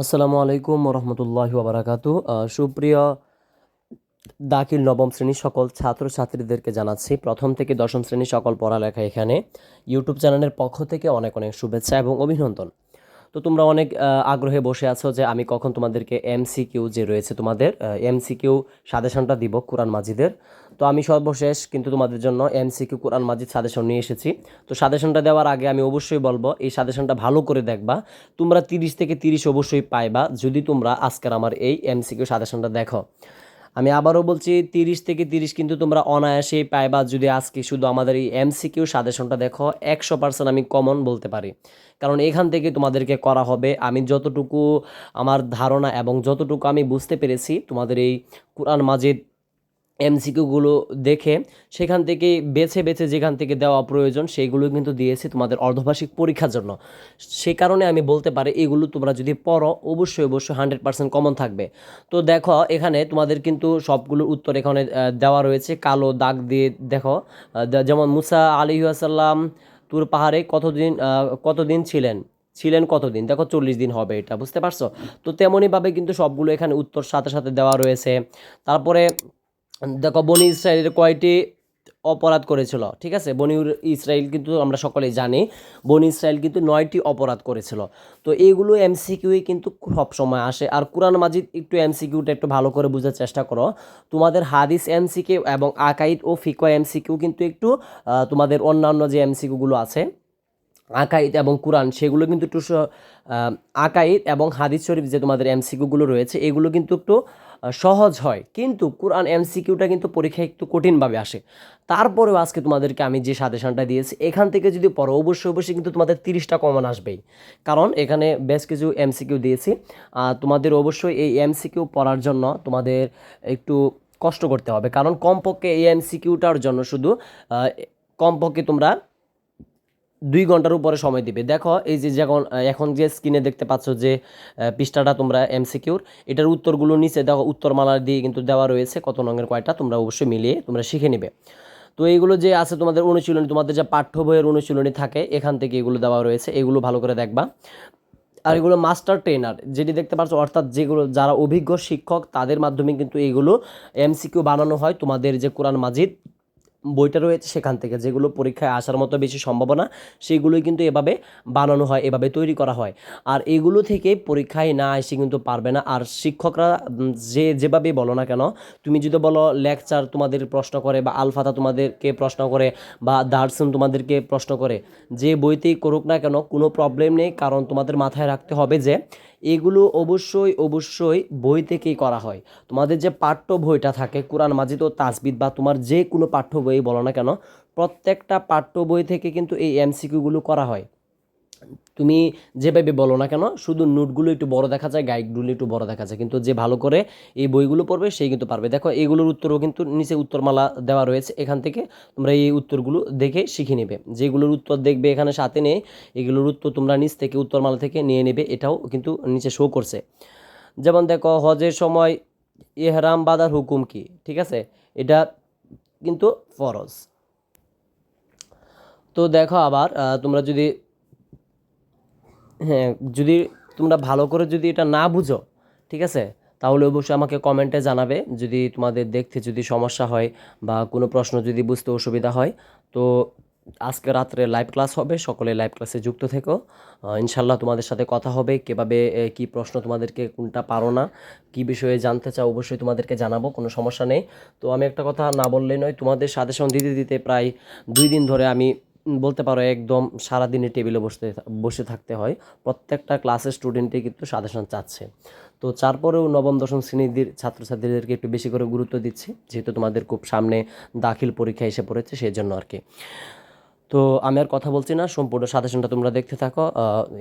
আসসালামু আলাইকুম রহমতুল্লাহ ওবরাকাতু সুপ্রিয় দাখিল নবম শ্রেণির সকল ছাত্রছাত্রীদেরকে জানাচ্ছি, প্রথম থেকে দশম শ্রেণির সকল পড়ালেখা এখানে। ইউটিউব চ্যানেলের পক্ষ থেকে অনেক অনেক শুভেচ্ছা এবং অভিনন্দন। তো তোমরা অনেক আগ্রহে বসে আছো যে আমি কখন তোমাদেরকে এমসিকিউ যে রয়েছে তোমাদের এমসিকিউ সাজেশনটা দিব কোরআন মাজিদের। তো আমি সর্বশেষ কিন্তু তোমাদের জন্য এমসিকিউ কোরআন মাজিদ সাজেশন নিয়ে এসেছি। তো সাজেশনটা দেওয়ার আগে আমি অবশ্যই বলব, এই সাজেশনটা ভালো করে দেখবা। তোমরা তিরিশ থেকে তিরিশ অবশ্যই পাইবা যদি তোমরা আজকের আমার এই এমসিকিউ সাজেশনটা দেখো। আমি আবারও বলছি, তিরিশ থেকে তিরিশ কিন্তু তোমরা অনায়াসেই পাইবা যদি আজকে শুধু আমাদের এই এমসিকিউ সাজেশনটা দেখো, একশো পার্সেন্ট আমি কমন বলতে পারি। কারণ এখান থেকে তোমাদেরকে করা হবে, আমি যতটুকু আমার ধারণা এবং যতটুকু আমি বুঝতে পেরেছি, তোমাদের এই কোরআন মাজিদ এমসিকিউগুলো দেখে সেখান থেকে বেছে বেছে যেখান থেকে দেওয়া প্রয়োজন সেইগুলো কিন্তু দিয়েছি তোমাদের অর্ধবার্ষিক পরীক্ষার জন্য। সে কারণে আমি বলতে পারি এগুলো তোমরা যদি পড়ো, অবশ্যই অবশ্যই হান্ড্রেড পার্সেন্ট কমন থাকবে। তো দেখো, এখানে তোমাদের কিন্তু সবগুলোর উত্তর এখানে দেওয়া রয়েছে। কালো দাগ দিয়ে দেখো যেমন মুসা আলী আসাল্লাম তুর পাহাড়ে কতদিন কতদিন ছিলেন? ছিলেন কতদিন? দেখো, চল্লিশ দিন হবে এটা, বুঝতে পারছ? তো তেমনইভাবে কিন্তু সবগুলো এখানে উত্তর সাথে সাথে দেওয়া রয়েছে। তারপরে দেখো, বনি ইসরায়েলের কয়টি অপরাধ করেছিল? ঠিক আছে? বনি ইসরায়েল কিন্তু আমরা সকলেই জানি, বনি ইসরায়েল কিন্তু নয়টি অপরাধ করেছিল। তো এইগুলো এমসিকিউই কিন্তু সব সময় আসে। আর কোরআন মাজিদ একটু এমসিকিউটা একটু ভালো করে বোঝার চেষ্টা করো। তোমাদের হাদিস এমসিকিউ এবং আকাইদ ও ফিকো এমসিকিউ কিন্তু একটু তোমাদের অন্যান্য যে এমসিকিউগুলো আছে, আকাইদ এবং কোরআন, সেগুলো কিন্তু একটু আকাইদ এবং হাদিস শরীফ যে তোমাদের এমসিকিউগুলো রয়েছে, এগুলো কিন্তু একটু সহজ হয়। কিন্তু কোরআন এমসিকিউটা কিন্তু পরীক্ষায় একটু কঠিনভাবে আসে। তারপরেও আজকে তোমাদেরকে আমি যে সাজেশনটা দিয়েছি, এখান থেকে যদি পড়ো, অবশ্যই অবশ্যই কিন্তু তোমাদের তিরিশটা কমন আসবেই। কারণ এখানে বেশ কিছু এমসিকিউ দিয়েছি। তোমাদের অবশ্যই এই এমসিকিউ পড়ার জন্য তোমাদের একটু কষ্ট করতে হবে। কারণ কমপক্ষে এই এমসিকিউটার জন্য শুধু কমপক্ষে তোমরা দুই ঘণ্টার উপরে সময় দিবে। দেখো, এই যে যখন এখন যে স্ক্রিনে দেখতে পাচ্ছ যে পৃষ্ঠাটা তোমরা এমসিকিউর এটার উত্তরগুলো নিচে দেখো উত্তরমালা দিয়ে কিন্তু দেওয়া রয়েছে, কত রঙের কয়টা তোমরা অবশ্যই মিলিয়ে তোমরা শিখে নিবে। তো এইগুলো যে আছে তোমাদের অনুশীলনী, তোমাদের যে পাঠ্য বইয়ের অনুশীলনী থাকে, এখান থেকে এগুলো দেওয়া রয়েছে, এগুলো ভালো করে দেখবা। আর এগুলো মাস্টার ট্রেনার যেটি দেখতে পাচ্ছ, অর্থাৎ যেগুলো, যারা অভিজ্ঞ শিক্ষক, তাদের মাধ্যমে কিন্তু এগুলো এমসিকিউ বানানো হয়, তোমাদের যে কোরআন মাজিদ বইটা রয়েছে সেখান থেকে, যেগুলো পরীক্ষায় আসার মতো বেশি সম্ভাবনা, সেগুলোই কিন্তু এভাবে বানানো হয়, এভাবে তৈরি করা হয়। আর এগুলো থেকে পরীক্ষায় না এসে কিন্তু পারবে না। আর শিক্ষকরা যে যেভাবে বলো না কেন, তুমি যদি বলো লেকচার তোমাদের প্রশ্ন করে বা আলফাতা তোমাদেরকে প্রশ্ন করে বা দার্সন তোমাদেরকে প্রশ্ন করে, যে বইতেই করুক না কেন, কোনো প্রবলেম নেই। কারণ তোমাদের মাথায় রাখতে হবে যে এগুলো অবশ্যই অবশ্যই বই থেকেই করা হয়। তোমাদের যে পাঠ্য বইটা থাকে, কোরআন মাজিদ ও তাজবিদ বা তোমার যে কোনো পাঠ্য বই বলো না কেন, প্রত্যেকটা পাঠ্য বই থেকে কিন্তু এই এমসিকিউগুলো করা হয়। তুমি যেভাবে বলো না কেন, শুধু নোটগুলো একটু বড় দেখা যায় গাইডগুলো একটু বড় দেখা যায়। কিন্তু যে ভালো করে এই বইগুলো পড়বে, সেই কিন্তু পারবে। দেখো, এগুলোর উত্তরও কিন্তু নিচে উত্তরমালা দেওয়া রয়েছে। এখান থেকে তোমরা এই উত্তরগুলো দেখে শিখে নেবে। যেগুলোর উত্তর দেখবে এখানে সাথে নেই, এগুলোর উত্তর তোমরা নিচ থেকে উত্তরমালা থেকে নিয়ে নেবে। এটাও কিন্তু নিচে শো করছে। যেমন দেখো, হজের সময় ইহরাম বাঁধার হুকুম কি? ঠিক আছে? এটা কিন্তু ফরজ। তো দেখো আবার তোমরা যদি হ্যাঁ যদি তোমরা ভালো করে যদি এটা না বুঝো, ঠিক আছে? তাহলে অবশ্যই আমাকে কমেন্টে জানাবে। যদি তোমাদের দেখতে যদি সমস্যা হয় বা কোনো প্রশ্ন যদি বুঝতে অসুবিধা হয়, তো আজকে রাত্রে লাইভ ক্লাস হবে। সকলে লাইভ ক্লাসে যুক্ত থেকো। ইনশাল্লাহ তোমাদের সাথে কথা হবে, কীভাবে কি প্রশ্ন তোমাদেরকে কোনটা পারো না, কী বিষয়ে জানতে চাও অবশ্যই তোমাদেরকে জানাব, কোনো সমস্যা নেই। তো আমি একটা কথা না বললেই নয়, তোমাদের সাথে সাজেশন দিতে দিতে প্রায় দুই দিন ধরে আমি বলতে পারো একদম সারাদিনে টেবিলে বসতে বসে থাকতে হয়। প্রত্যেকটা ক্লাসের স্টুডেন্টই কিন্তু সাজেশন চাচ্ছে। তো তারপরেও নবম, দশম শ্রেণীদের ছাত্রছাত্রীদেরকে একটু বেশি করে গুরুত্ব দিচ্ছি, যেহেতু তোমাদের খুব সামনে দাখিল পরীক্ষা এসে পড়েছে সেই জন্য আর কি। তো আমি আর কথা বলছি না, সম্পূর্ণ সাজেশনটা তোমরা দেখতে থাকো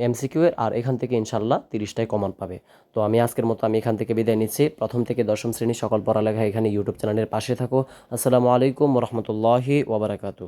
এমসিকিউ এর, আর এখান থেকে ইনশাল্লাহ তিরিশটাই কমন পাবে। তো আমি আজকের মতো আমি এখান থেকে বিদায় নিচ্ছি। প্রথম থেকে দশম শ্রেণি সকল পড়ালেখা এখানে ইউটিউব চ্যানেলের পাশে থাকো। আসসালামু আলাইকুম রহমতুল্লাহি ওবরাকাতু